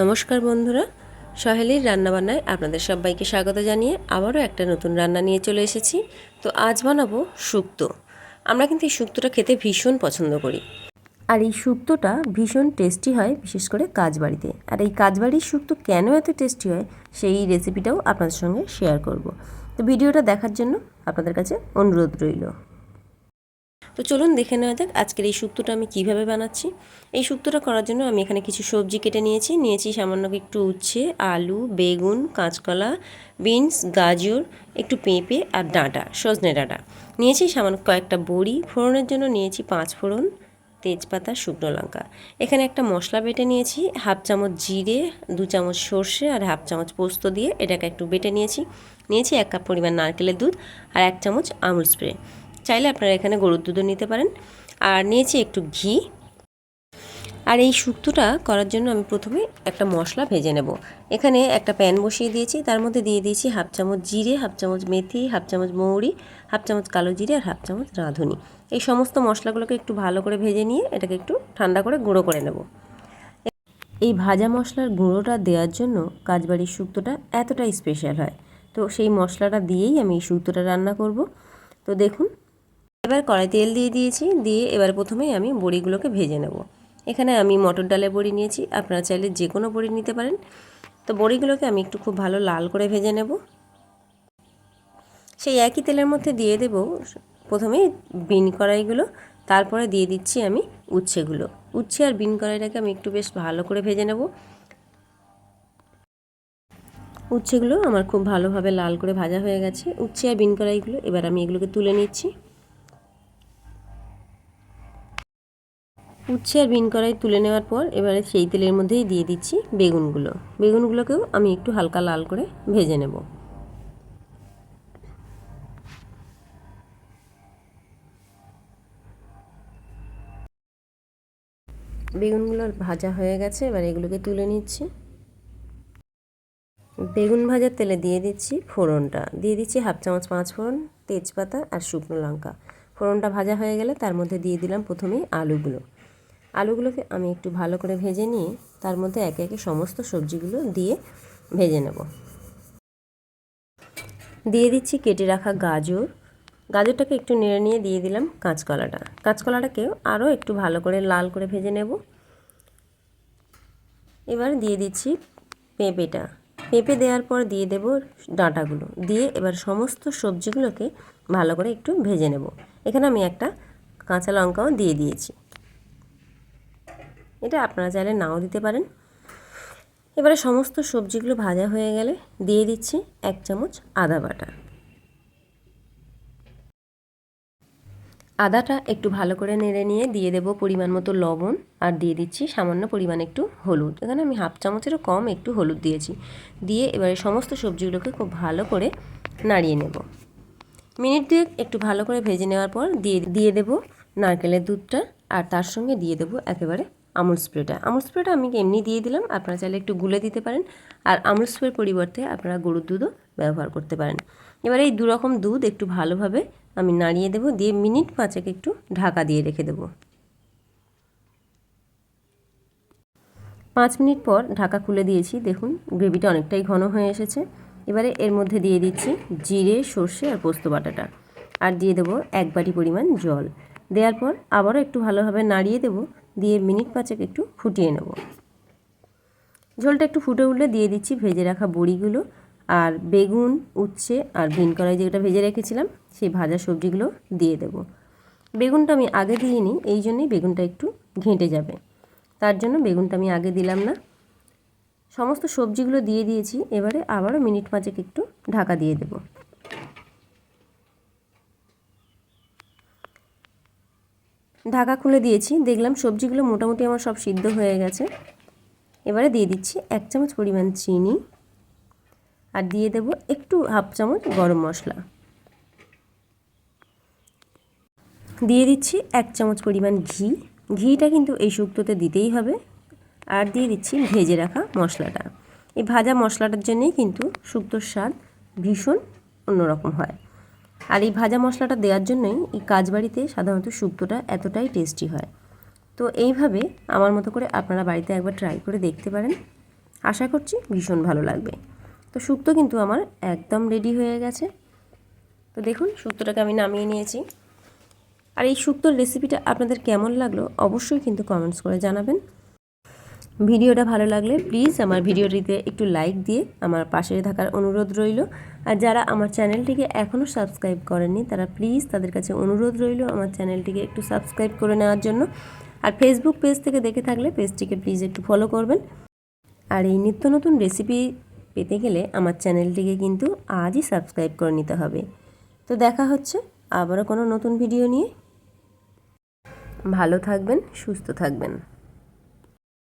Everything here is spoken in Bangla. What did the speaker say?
নমস্কার বন্ধুরা, সহেলির রান্নাবান্নায় আপনাদের সবাইকে স্বাগত জানিয়ে আবারও একটা নতুন রান্না নিয়ে চলে এসেছি। তো আজ বানাবো শুক্তো। আমরা কিন্তু এই শুক্তোটা খেতে ভীষণ পছন্দ করি। আর এই শুক্তোটা ভীষণ টেস্টি হয়, বিশেষ করে কাজবাড়িতে। আর এই কাজবাড়ির শুক্তো কেন এত টেস্টি হয়, সেই রেসিপিটাও আপনাদের সঙ্গে শেয়ার করব। তো ভিডিওটা দেখার জন্য আপনাদের কাছে অনুরোধ রইল। তো চলুন দেখে নেওয়া যাক আজকের এই শুক্তোটা আমি কীভাবে বানাচ্ছি। এই শুক্তোটা করার জন্য আমি এখানে কিছু সবজি কেটে নিয়েছি। নিয়েছি সামান্য একটু উচ্ছে, আলু, বেগুন, কাঁচকলা, বিনস, গাজর, একটু পেঁপে আর ডাঁটা, সজনে ডাঁটা। নিয়েছি সামান্য কয়েকটা বড়ি। ফোড়নের জন্য নিয়েছি পাঁচ ফোড়ন, তেজপাতা, শুকনো লঙ্কা। এখানে একটা মশলা বেটে নিয়েছি, হাফ চামচ জিরে, দু চামচ সর্ষে আর হাফ চামচ পোস্ত দিয়ে এটাকে একটু বেটে নিয়েছি। নিয়েছি এক কাপ পরিমাণ নারকেলের দুধ আর এক চামচ আমুল স্প্রে। চাইলে আপনারা এখানে গরুর দুধও নিতে পারেন। আর নিয়েছি একটু ঘি। আর এই শুক্তোটা করার জন্য আমি প্রথমে একটা মশলা ভেজে নেব। এখানে একটা প্যান বসিয়ে দিয়েছি। তার মধ্যে দিয়ে দিয়েছি হাফ চামচ জিরে, হাফ চামচ মেথি, হাফ চামচ মৌরি, হাফ চামচ কালো জিরে আর হাফ চামচ রাঁধুনি। এই সমস্ত মশলাগুলোকে একটু ভালো করে ভেজে নিয়ে এটাকে একটু ঠান্ডা করে গুঁড়ো করে নেব। এই ভাজা মশলার গুঁড়োটা দেওয়ার জন্য কাজবাড়ির শুক্তোটা এতটাই স্পেশাল হয়। তো সেই মশলাটা দিয়েই আমি এই শুক্তোটা রান্না করব। তো দেখুন এবার কড়াই তেল দিয়ে দিয়েছি, দিয়ে এবার প্রথমেই আমি বড়িগুলোকে ভেজে নেব। এখানে আমি মটর ডালের বড়ি নিয়েছি, আপনারা চাইলে যে কোনো বড়ি নিতে পারেন। তো বড়িগুলোকে আমি একটু খুব ভালো লাল করে ভেজে নেব। সেই একই তেলের মধ্যে দিয়ে দেব প্রথমেই বিন কড়াইগুলো, তারপরে দিয়ে দিচ্ছি আমি উচ্ছেগুলো। উচ্ছে আর বিন কড়াইটাকে আমি একটু বেশ ভালো করে ভেজে নেব। উচ্ছেগুলো আমার খুব ভালোভাবে লাল করে ভাজা হয়ে গেছে। উচ্ছে আর বিন কড়াইগুলো এবার আমি এগুলোকে তুলে নিচ্ছি। উচ্ছে আর বিন কড়াই তুলে নেওয়ার পর এবারে সেই তেলের মধ্যেই দিয়ে দিচ্ছি বেগুনগুলো। বেগুনগুলোকেও আমি একটু হালকা লাল করে ভেজে নেব। বেগুনগুলো ভাজা হয়ে গেছে, এবার এগুলোকে তুলে নিচ্ছি। বেগুন ভাজার তেলে দিয়ে দিচ্ছি ফোড়নটা। দিয়ে দিচ্ছি হাফ চামচ পাঁচ ফোড়ন, তেজপাতা আর শুকনো লঙ্কা। ফোড়নটা ভাজা হয়ে গেলে তার মধ্যে দিয়ে দিলাম প্রথমেই আলুগুলো। আলুগুলোকে আমি একটু ভালো করে ভেজে নিয়ে তার মধ্যে একে একে সমস্ত সবজিগুলো দিয়ে ভেজে নেব। দিয়ে দিচ্ছি কেটে রাখা গাজর। গাজরটাকে একটু নেড়ে নিয়ে দিয়ে দিলাম কাঁচকলাটা। কাঁচকলাটাকেও আরও একটু ভালো করে লাল করে ভেজে নেব। এবার দিয়ে দিচ্ছি পেঁপেটা। পেঁপে দেওয়ার পর দিয়ে দেব ডাঁটাগুলো। দিয়ে এবার সমস্ত সবজিগুলোকে ভালো করে একটু ভেজে নেব। এখানে আমি একটা কাঁচা লঙ্কাও দিয়ে দিয়েছি। এটা আপনারা চাইলে নাও দিতে পারেন। এবারে সমস্ত সবজিগুলো ভাজা হয়ে গেলে দিয়ে দিচ্ছি এক চামচ আদা বাটা। আদাটা একটু ভালো করে নেড়ে নিয়ে দিয়ে দেব পরিমাণ মতো লবণ আর দিয়ে দিচ্ছি সামান্য পরিমাণ একটু হলুদ। এখানে আমি হাফ চামচেরও কম একটু হলুদ দিয়েছি। দিয়ে এবারে সমস্ত সবজিগুলোকে খুব ভালো করে নাড়িয়ে নেব। মিনিট দুয়েক একটু ভালো করে ভেজে নেওয়ার পর দিয়ে দিয়ে দেব নারকেলের দুধটা আর তার সঙ্গে দিয়ে দেবো একেবারে আমুল স্প্রেটা। আমুল স্প্রেটা আমি এমনি দিয়ে দিলাম, আপনারা চাইলে একটু গুলে দিতে পারেন। আর আমুল স্প্রের পরিবর্তে আপনারা গরুর দুধও ব্যবহার করতে পারেন। এবার এই দুরকম দুধ একটু ভালোভাবে আমি নাড়িয়ে দেবো, দিয়ে মিনিট পাঁচেক একটু ঢাকা দিয়ে রেখে দেবো। পাঁচ মিনিট পর ঢাকা খুলে দিয়েছি, দেখুন গ্রেভিটা অনেকটাই ঘন হয়ে এসেছে। এবারে এর মধ্যে দিয়ে দিচ্ছি জিরে, সর্ষে আর পোস্ত বাটাটা। আর দিয়ে দেবো এক বাটি পরিমাণ জল। দেওয়ার পর আবারও একটু ভালোভাবে নাড়িয়ে দেবো দিয়ে মিনিট পাঁচেক একটু ফুটিয়ে নেব। ঝোলটা একটু ফুটে উঠলে দিয়ে দিচ্ছি ভেজে রাখা বড়িগুলো আর বেগুন, উচ্ছে আর বিন কড়াই যেটা ভেজে রেখেছিলাম, সেই ভাজা সবজিগুলো দিয়ে দেব। বেগুনটা আমি আগে দিইনি, এই জন্যই বেগুনটা একটু ঘেঁটে যাবে। তার জন্য বেগুনটা আমি আগে দিলাম না। সমস্ত সবজিগুলো দিয়ে দিয়েছি, এবারে আবারও মিনিট পাঁচেক একটু ঢাকা দিয়ে দেব। ঢাকা খুলে দিয়েছি। দেখলাম সবজিগুলো মোটামুটি আমার সব সিদ্ধ হয়ে গেছে। এবারে দিয়ে দিচ্ছি এক চামচ পরিমাণ চিনি আর দিয়ে দেব একটু হাফ চামচ গরম মশলা। দিয়ে দিচ্ছি এক চামচ পরিমাণ ঘি। ঘিটা কিন্তু এই শুক্তোতে দিতেই হবে। আর দিয়ে দিচ্ছি ভেজে রাখা মশলাটা। এই ভাজা মশলাটার জন্যেই কিন্তু শুক্তোর স্বাদ ভীষণ অন্যরকম হয়। আর এই ভাজা মশলাটা দেওয়ার জন্যই এই কাজবাড়িতে সাধারণত শুক্তোটা এতটাই টেস্টি হয়। তো এইভাবে আমার মতো করে আপনারা বাড়িতে একবার ট্রাই করে দেখতে পারেন। আশা করছি ভীষণ ভালো লাগবে। তো শুক্তো কিন্তু আমার একদম রেডি হয়ে গেছে। তো দেখুন, শুক্তোটাকে আমি নামিয়ে নিয়েছি। আর এই শুক্তোর রেসিপিটা আপনাদের কেমন লাগল অবশ্যই কিন্তু কমেন্টস করে জানাবেন। ভিডিওটা ভালো লাগলে প্লিজ আমার ভিডিওটিতে একটু লাইক দিয়ে আমার পাশে থাকার অনুরোধ রইল। আর যারা আমার চ্যানেলটিকে এখনও সাবস্ক্রাইব করেননি, তারা প্লিজ তাদের কাছে অনুরোধ রইল আমার চ্যানেলটিকে একটু সাবস্ক্রাইব করে নেওয়ার জন্য। আর ফেসবুক পেজ থেকে দেখে থাকলে পেজটিকে প্লিজ একটু ফলো করবেন। আর এই নিত্য নতুন রেসিপি পেতে গেলে আমার চ্যানেলটিকে কিন্তু আজই সাবস্ক্রাইব করে নিতে হবে। তো দেখা হচ্ছে আবারও কোনো নতুন ভিডিও নিয়ে। ভালো থাকবেন, সুস্থ থাকবেন।